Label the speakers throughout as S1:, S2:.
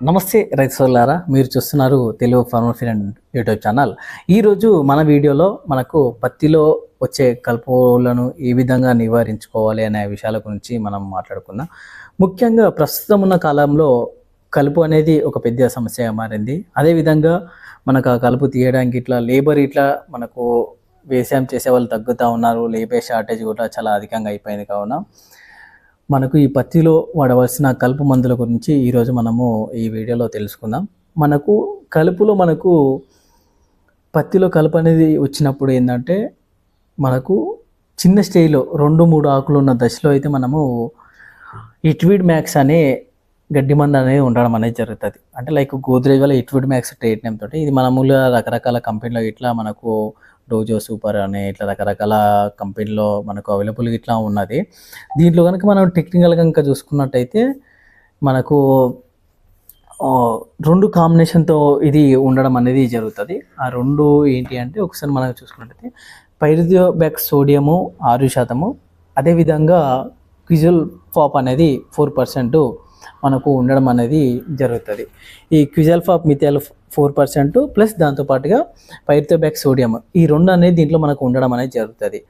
S1: నమస్తే రైతు సోదరులారా మీరు చూస్తున్నారు Telugu pharmacy and YouTube channel. ఈరోజు మన వీడియోలో మనకు పత్తిలో వచ్చే కలుపులను ఏ విధంగా నివారించుకోవాలి అనే విషయాల గురించి మనం మాట్లాడుకుందాం. ముఖ్యంగా ప్రస్తుతం ఉన్న కాలంలో కలుపు అనేది ఒక పెద్ద సమస్యగా మారింది. అదేవిధంగా మనకు ఆ కలుపు తీయడానికి ఇట్లా లేబర్ ఇట్లా మనకు వ్యవసాయం చేసే వాళ్ళు తగ్గుతూ ఉన్నారు. లేబర్ షార్టేజ్ కూడా చాలా అధికంగా అయిపోయింది కావున. మనకు ఈ పత్తిలో వాడవలసిన కలుపు మందుల గురించి ఈరోజు మనము ఈ వీడియోలో తెలుసుకుందాం. మనకు కలుపులో మనకు పత్తిలో కలుపు అనేది వచ్చినప్పుడు ఏంటంటే మనకు చిన్న స్టేజ్లో రెండు మూడు ఆకులు ఉన్న దశలో అయితే మనము ఇట్విడ్ మ్యాక్స్ అనే గడ్డి మందు అనేది ఉండడం అనేది జరుగుతుంది. అంటే లైక్ గోద్రేజ్ వల్ల ఇట్విడ్ మ్యాక్స్ ట్రేట్ నేమ్ తోటి ఇది మనము రకరకాల కంపెనీలో ఇట్లా మనకు డోజో సూపర్ అనే ఇట్లా రకరకాల కంపెనీలో మనకు అవైలబుల్ ఇట్లా ఉన్నది. దీంట్లో కనుక మనం టెక్నికల్ కనుక చూసుకున్నట్టయితే మనకు రెండు కాంబినేషన్తో ఇది ఉండడం అనేది జరుగుతుంది. ఆ రెండు ఏంటి అంటే ఒకసారి మనం చూసుకున్నట్టయితే పైరిజియోబ్యాక్ సోడియము ఆరు శాతము అదేవిధంగా క్విజుల్ ఫాప్ అనేది ఫోర్ పర్సెంట్ మనకు ఉండడం అనేది జరుగుతుంది. ఈ క్విజల్ ఆఫ్ మిథాల్ ఫోర్ పర్సెంట్ ప్లస్ దాంతోపాటుగా పైర్తోబ్యాక్ సోడియం ఈ రెండు అనేది దీంట్లో మనకు ఉండడం అనేది జరుగుతుంది.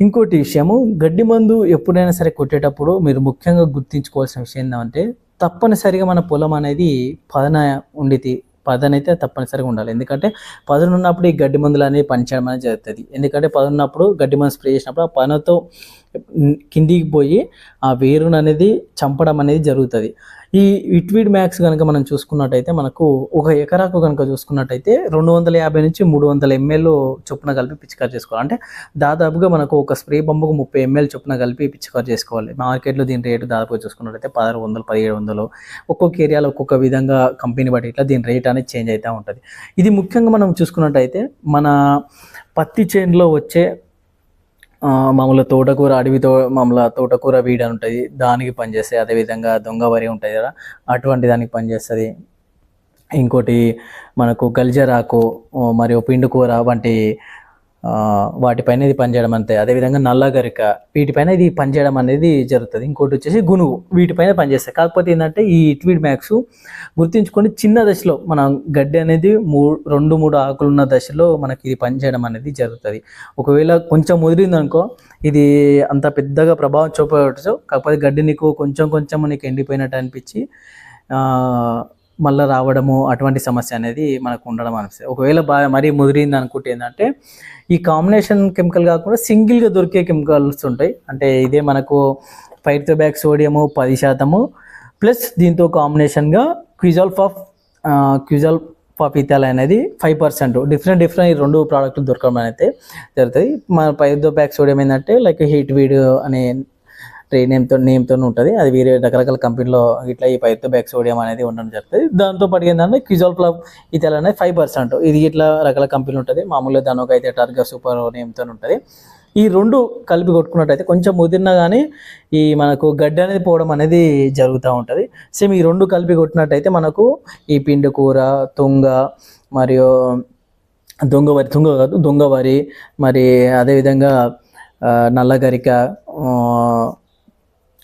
S1: ఇంకోటి విషయము గడ్డి మందు ఎప్పుడైనా సరే కొట్టేటప్పుడు మీరు ముఖ్యంగా గుర్తించుకోవాల్సిన విషయం ఏంటంటే తప్పనిసరిగా మన పొలం అనేది పదన పదని పదనైతే తప్పనిసరిగా ఉండాలి. ఎందుకంటే పదును ఉన్నప్పుడు ఈ గడ్డి మందులు అనేవి పనిచేయడం అనేది జరుగుతుంది. ఎందుకంటే పదును ఉన్నప్పుడు గడ్డి మందు స్ప్రే చేసినప్పుడు ఆ పనతో కిందికి పోయి ఆ వేరును అనేది చంపడం అనేది జరుగుతుంది. ఈ ఇట్వీడ్ మ్యాక్స్ కనుక మనం చూసుకున్నట్టయితే మనకు ఒక ఎకరాకు కనుక చూసుకున్నట్టయితే రెండు వందల యాభై నుంచి మూడు వందల ఎంఎల్ చొప్పున కలిపి పిచికారి చేసుకోవాలి. అంటే దాదాపుగా మనకు ఒక స్ప్రే పంపుకు ముప్పై ఎంఎల్ చొప్పున కలిపి పిచికారి చేసుకోవాలి. మార్కెట్లో దీని రేటు దాదాపుగా చూసుకున్నట్టయితే పదహారు వందలు పదిహేడు వందలు. ఒక్కొక్క ఏరియాలో ఒక్కొక్క విధంగా కంపెనీ బట్టి ఇట్లా దీని రేట్ అనేది చేంజ్ అవుతూ ఉంటుంది. ఇది ముఖ్యంగా మనం చూసుకున్నట్టయితే మన పత్తి చేనులో వచ్చే మామూలు తోటకూర అడవితో మామూలు తోటకూర వీడ ఉంటుంది. దానికి పనిచేస్తాయి. అదేవిధంగా దొంగ వరి ఉంటుంది కదా. అటువంటి దానికి పనిచేస్తుంది. ఇంకోటి మనకు గల్జరాకు మరియు పిండుకూర వంటి వాటిపైన ఇది పనిచేయడం అంతే. అదేవిధంగా నల్లగరిక వీటిపైన ఇది పనిచేయడం అనేది జరుగుతుంది. ఇంకోటి వచ్చేసి గునుగు వీటిపైన పనిచేస్తాయి. కాకపోతే ఏంటంటే ఈ ట్వీడ్ మ్యాక్స్ గుర్తుంచుకొని చిన్న దశలో మన గడ్డి అనేది మూ రెండు మూడు ఆకులు ఉన్న దశలో మనకి ఇది పనిచేయడం అనేది జరుగుతుంది. ఒకవేళ కొంచెం ముదిరిందనుకో ఇది అంత పెద్దగా ప్రభావం చూపవచ్చు. కాకపోతే గడ్డి నీకు కొంచెం కొంచెం నీకు ఎండిపోయినట్టు అనిపించి మళ్ళీ రావడము అటువంటి సమస్య అనేది మనకు ఉండడం అనిపిస్తుంది ఒకవేళ బాగా మరీ ముదిరింది అనుకుంటే ఏంటంటే ఈ కాంబినేషన్ కెమికల్ కాకుండా సింగిల్గా దొరికే కెమికల్స్ ఉంటాయి. అంటే ఇదే మనకు ఫైర్తోబ్యాక్ సోడియము పది శాతము ప్లస్ దీంతో కాంబినేషన్గా క్విజాల్ ఫాఫ్ క్విజాల్ పాపితాల్ అనేది ఫైవ్ పర్సెంట్. డిఫరెంట్ డిఫరెంట్ ఈ రెండు ప్రోడక్ట్లు దొరకడం అయితే జరుగుతుంది. మన పైర్తోబ్యాక్ సోడియం ఏంటంటే లైక్ హీట్ వీడ్ అనే ట్రేడ్ నేమ్తో నేమ్తో ఉంటుంది. అది వేరే రకరకాల కంపెనీలో ఇట్లా ఈ పైతో బ్యాక్ సోడియం అనేది ఉండడం జరుగుతుంది. దాంతో పాటు ఏంటంటే క్విజాల్ ప్లబ్ ఇతల్ అనేది ఫైవ్ పర్సెంట్ ఇది ఇట్లా రకాల కంపెనీలు ఉంటుంది. మామూలుగా దానికి అయితే టర్గా సూపర్ నేమ్తో ఉంటుంది. ఈ రెండు కలిపి కొట్టుకున్నట్టయితే కొంచెం ముదిరినా కానీ ఈ మనకు గడ్డి అనేది పోవడం అనేది జరుగుతూ ఉంటుంది. సేమ్ ఈ రెండు కలిపి కొట్టినట్టయితే మనకు ఈ పిండి కూర తుంగ మరియు దొంగ వరి తుంగ కాదు దొంగ వరి మరి అదేవిధంగా నల్లగరిక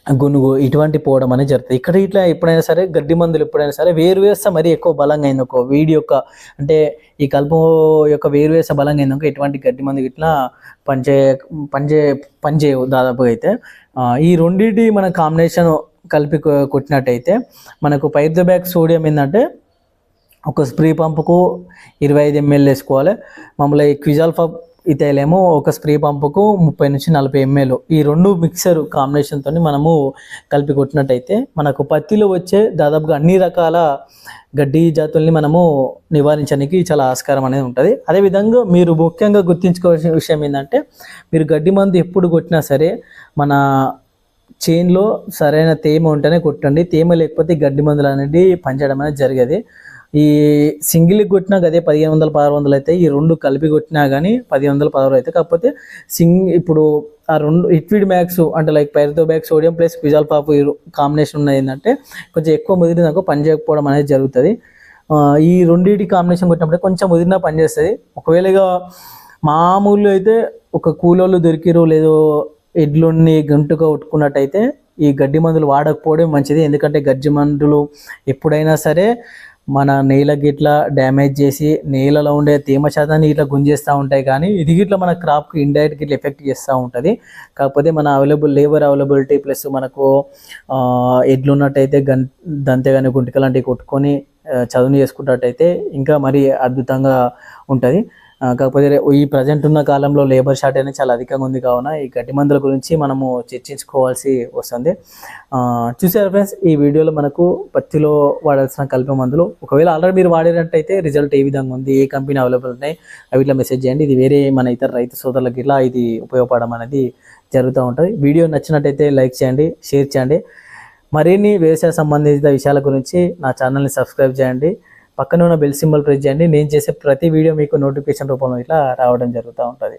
S1: గునుగు ఇటువంటి పోవడం అనేది జరుగుతుంది. ఇక్కడ ఇట్లా ఎప్పుడైనా సరే గడ్డి మందులు ఎప్పుడైనా సరే వేరు వేస్తే మరీ ఎక్కువ బలంగా అయింది ఒక వీడి యొక్క అంటే ఈ కలుపు యొక్క వేరు వేస్తే బలంగా అయింది ఎటువంటి గడ్డి మందు ఇట్లా పనిచే పనిచే పనిచేయవు దాదాపుగా అయితే. ఈ రెండింటి మన కాంబినేషన్ కలిపి కొట్టినట్టయితే మనకు పైర్దోబ్యాక్ సోడియం ఏంటంటే ఒక స్ప్రే పంపుకు ఇరవై ఐదు ఎంఎల్ వేసుకోవాలి. మామూలుగా ఈ ఇతేలేమో ఒక స్ప్రే పంపుకు ముప్పై నుంచి నలభై ఎంఎల్ ఈ రెండు మిక్సర్ కాంబినేషన్తో మనము కలిపి కొట్టినట్టయితే మనకు పత్తిలో వచ్చే దాదాపుగా అన్ని రకాల గడ్డి జాతుల్ని మనము నివారించడానికి చాలా ఆస్కారం అనేది ఉంటుంది. అదేవిధంగా మీరు ముఖ్యంగా గుర్తుంచుకోవాల్సిన విషయం ఏంటంటే మీరు గడ్డి మందు ఎప్పుడు కొట్టినా సరే మన చేన్లో సరైన తేమ ఉంటేనే కొట్టండి. తేమ లేకపోతే గడ్డి మందులు అనేది పంచడం అనేది జరిగేది. ఈ సింగిల్ కొట్టినా అదే పదిహేను వందల పదహారు వందలు అయితే ఈ రెండు కలిపి కొట్టినా కానీ పదిహేను వందల పదహారు అయితే కాకపోతే సింగ్ ఇప్పుడు ఆ రెండు ఇట్విడ్ మ్యాక్స్ అంటే లైక్ పైరతో బ్యాగ్ సోడియం ప్లస్ క్విజాల్ పాపు కాంబినేషన్ ఉన్నది ఏంటంటే కొంచెం ఎక్కువ ముదిరినాక పని చేయకపోవడం అనేది జరుగుతుంది. ఈ రెండింటి కాంబినేషన్ కొట్టినప్పుడు కొంచెం ముదిరినా పని చేస్తుంది. ఒకవేళ మామూలు అయితే ఒక కూలోళ్ళు దొరికిరు లేదో ఎడ్లుని గంటుగా కొట్టుకున్నట్టయితే ఈ గడ్డి మందులు వాడకపోవడం మంచిది. ఎందుకంటే గడ్డి మందులు ఎప్పుడైనా సరే మన నేల గిట్ల డ్యామేజ్ చేసి నేలలో ఉండే తేమ శాతాన్ని ఇట్లా గుంజేస్తూ ఉంటాయి కానీ ఇది గిట్ల మన క్రాప్కి ఇండైరెక్ట్ గిట్ల ఎఫెక్ట్ చేస్తూ ఉంటుంది. కాకపోతే మన అవైలబుల్ లేబర్ అవైలబిలిటీ ప్లస్ మనకు ఎడ్లున్నట్టయితే ఎడ్లు ఉన్నట్టయితే గన్ దంతే కానీ గుంటిక లాంటివి కొట్టుకొని చదువుని చదును చేసుకున్నట్టయితే ఇంకా మరీ అద్భుతంగా ఉంటుంది. కాకపోతే ఈ ప్రజెంట్ ఉన్న కాలంలో లేబర్ షార్ట్ అనేది చాలా అధికంగా ఉంది కావున ఈ గడ్డి మందుల గురించి మనము చర్చించుకోవాల్సి వస్తుంది. చూసారు ఫ్రెండ్స్ ఈ వీడియోలో మనకు పత్తిలో వాడాల్సిన కల్ప మందులు ఒకవేళ ఆల్రెడీ మీరు వాడినట్టయితే రిజల్ట్ ఏ విధంగా ఉంది ఏ కంపెనీ అవైలబుల్ ఉన్నాయి అవి ఇట్లా మెసేజ్ చేయండి. ఇది వేరే మన ఇతర రైతు సోదరులకి ఇలా ఇది ఉపయోగపడడం అనేది జరుగుతూ ఉంటుంది. వీడియో నచ్చినట్టయితే లైక్ చేయండి షేర్ చేయండి. మరిన్ని వ్యవసాయ సంబంధిత విషయాల గురించి నా ఛానల్ని సబ్స్క్రైబ్ చేయండి. పక్కన ఉన్న బెల్ సింబల్ ప్రెస్ చేయండి. నేను చేసే ప్రతి వీడియో మీకు నోటిఫికేషన్ రూపంలో ఇట్లా రావడం జరుగుతూ ఉంటుంది.